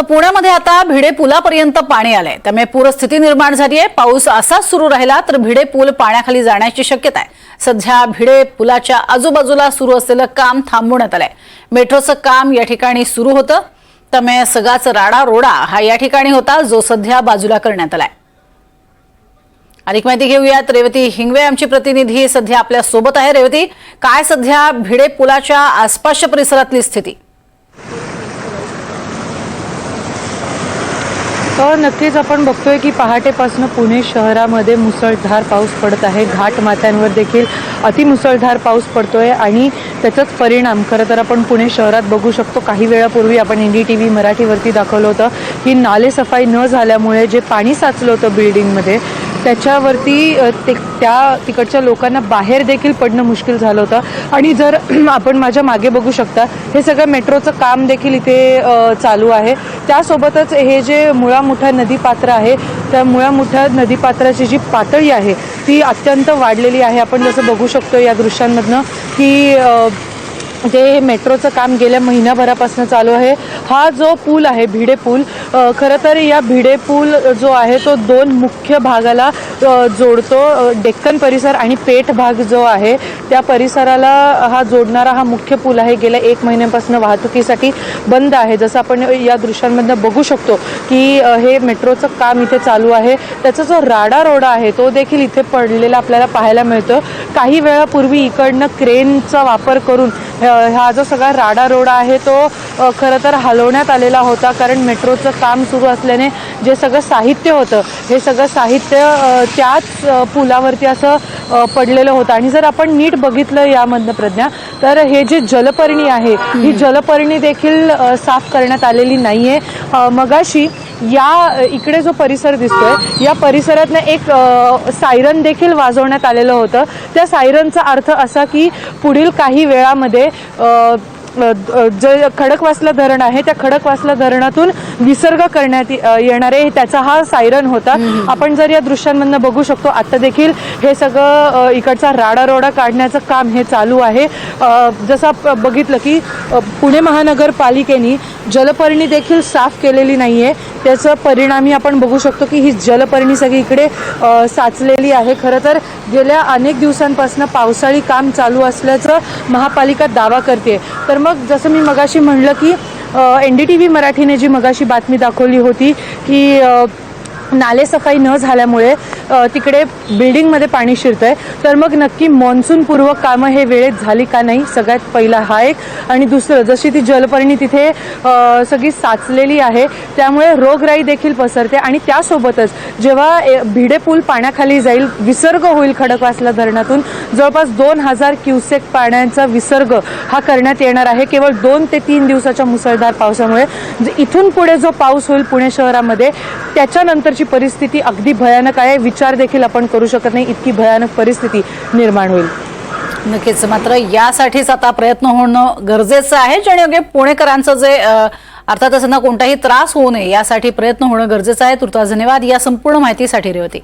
तर पुण्यामध्ये आता भिडे पुलापर्यंत पाणी आलंय. त्यामुळे पूरस्थिती निर्माण झाली आहे. पाऊस असाच सुरू राहिला तर भिडे पूल पाण्याखाली जाण्याची शक्यता आहे. सध्या भिडे पुलाच्या आजूबाजूला सुरू असलेलं काम थांबवण्यात आलंय. मेट्रोचं काम या ठिकाणी सुरू होतं. त्यामुळे सगळाच राडा रोडा हा या ठिकाणी होता जो सध्या बाजूला करण्यात आलाय. अधिक माहिती घेऊयात. रेवती हिंगवे आमची प्रतिनिधी सध्या आपल्यासोबत आहे. रेवती काय सध्या भिडे पुलाच्या आसपासच्या परिसरातली स्थिती? तर नक्कीच आपण बघतोय की पहाटेपासून पुणे शहरामध्ये मुसळधार पाऊस पडत आहे. घाट माथ्यांवर देखील अतिमुसळधार पाऊस पडतोय आणि त्याचाच परिणाम खरं तर आपण पुणे शहरात बघू शकतो. काही वेळापूर्वी आपण एन डी टी व्ही मराठीवरती दाखवलं होतं की नालेसफाई न झाल्यामुळे जे पाणी साचलं होतं बिल्डिंगमध्ये त्याच्यावरती ते त्या तिकडच्या लोकांना बाहेर देखील पडणं मुश्किल झालं होतं. आणि जर आपण माझ्या मागे बघू शकता हे सगळं मेट्रोचं काम देखील इथे चालू आहे. त्यासोबतच हे जे मुळामुठा नदीपात्र आहे त्या मुळामुठा नदीपात्राची जी पातळी आहे ती अत्यंत वाढलेली आहे. आपण जसं बघू शकतो या दृश्यांमधनं की म्हणजे ते मेट्रोचं काम गेल्या महिन्याभरापासून चालू आहे. हा जो पूल आहे भिडे पूल खरं तर या भिडे पूल जो आहे तो दोन मुख्य भागाला जोडतो. डेक्कन परिसर आणि पेठ भाग जो आहे त्या परिसराला हा जोडणारा हा मुख्य पूल आहे. गेल्या एक महिन्यापासून वाहतुकीसाठी बंद आहे. जसं आपण या दृश्यांमधनं बघू शकतो की हे मेट्रोचं काम इथे चालू आहे. त्याचा जो राडा रोडा आहे तो देखील इथे पडलेला आपल्याला पाहायला मिळतो काही वेळापूर्वी इकडनं क्रेनचा वापर करून हा जो सगळा राडा रोडा आहे तो खरं तर हलवण्यात आलेला होता. कारण मेट्रोचं काम सुरू असल्याने जे सगळं साहित्य होतं हे सगळं साहित्य त्याच पुलावरती असं पडलेलं होतं. आणि जर आपण नीट बघितलं यामधनं प्रज्ञा तर हे जे जलपर्णी आहे ही जलपर्णी देखील साफ करण्यात आलेली नाही आहे मगाशी या इकडे जो परिसर दिसतोय या परिसरातनं एक सायरन देखील वाजवण्यात आलेलं होतं. त्या सायरनचा अर्थ असा की पुढील काही वेळामध्ये जे खडकवासला धरण आहे त्या खडकवासला धरणातून विसर्ग करण्यात येणारे त्याचा हा सायरन होता. आपण जर या दृश्यांमधनं बघू शकतो आता देखील हे सगळं इकडचा राडारोडा काढण्याचं काम हे चालू आहे. जसं बघितलं की पुणे महानगरपालिकेने जलपर्णी देखील साफ केलेली नाही आहे त्याचं परिणामी आपण बघू शकतो की ही जलपर्णी सगळी इकडे साचलेली आहे. खरं तर गेल्या अनेक दिवसांपासून पावसाळी काम चालू असल्याचं महापालिका दावा करते तर मग जसं मी मगाशी म्हणलं की एन डी टी व्ही मराठीने जी मगाशी बातमी दाखवली होती की नालेसफाई न झाल्यामुळे तिकडे बिल्डिंगमध्ये पाणी शिरतं आहे तर मग नक्की मान्सूनपूर्व कामं हे वेळेत झाली का नाही सगळ्यात पहिला हा एक. आणि दुसरं जशी ती जलपर्णी तिथे सगळी साचलेली आहे त्यामुळे रोगराई देखील पसरते. आणि त्यासोबतच जेव्हा ए- भिडे पूल पाण्याखाली जाईल विसर्ग होईल खडकवासला धरणातून जवळपास दोन हजार क्युसेक पाण्याचा विसर्ग हा करण्यात येणार आहे. केवळ दोन ते तीन दिवसाच्या मुसळधार पावसामुळे इथून पुढे जो पाऊस होईल पुणे शहरामध्ये त्याच्यानंतरची परिस्थिती अगदी भयानक आहे. विचार देखील आपण करू शकत नाही. इतकी भयानक परिस्थिती निर्माण होईल. नक्कीच. मात्र यासाठीच आता प्रयत्न होणं गरजेचं आहे. जेणेकरून पुणेकरांचं जे अर्थात अर्थातच त्यांना कोणताही त्रास होऊ नये यासाठी प्रयत्न होणं गरजेचं आहे. तुर्तास धन्यवाद. या संपूर्ण माहितीसाठी रेवती.